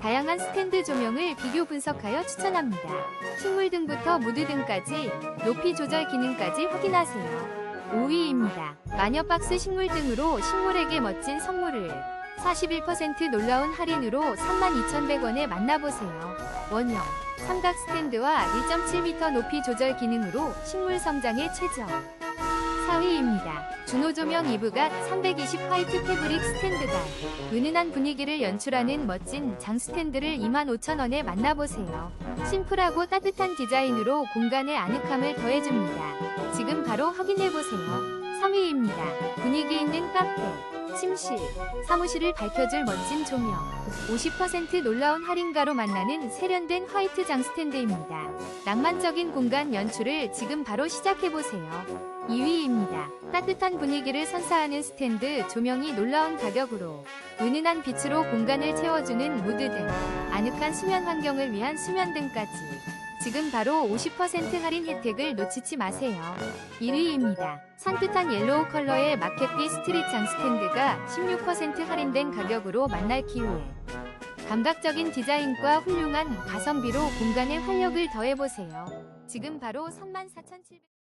다양한 스탠드 조명을 비교 분석하여 추천합니다. 식물 등부터 무드 등까지 높이 조절 기능까지 확인하세요. 5위입니다. 마녀박스 식물 등으로 식물에게 멋진 선물을 41% 놀라운 할인으로 32,100원에 만나보세요. 원형, 삼각 스탠드와 1.7m 높이 조절 기능으로 식물 성장에 최적. 4위입니다. 준호 조명 2부가 320 화이트 패브릭 스탠드가 은은한 분위기를 연출하는 멋진 장 스탠드를 25,000원에 만나보세요. 심플하고 따뜻한 디자인으로 공간의 아늑함을 더해줍니다. 지금 바로 확인해보세요. 3위입니다. 분위기 있는 카페, 침실, 사무실을 밝혀줄 멋진 조명. 50% 놀라운 할인가로 만나는 세련된 화이트 장 스탠드입니다. 낭만적인 공간 연출을 지금 바로 시작해보세요. 2위입니다. 따뜻한 분위기를 선사하는 스탠드 조명이 놀라운 가격으로 은은한 빛으로 공간을 채워주는 무드 등 아늑한 수면 환경을 위한 수면 등까지 지금 바로 50% 할인 혜택을 놓치지 마세요. 1위입니다. 산뜻한 옐로우 컬러의 마켓비 스트릿 장 스탠드가 16% 할인된 가격으로 만날 기회에 감각적인 디자인과 훌륭한 가성비로 공간에 활력을 더해보세요. 지금 바로 34,700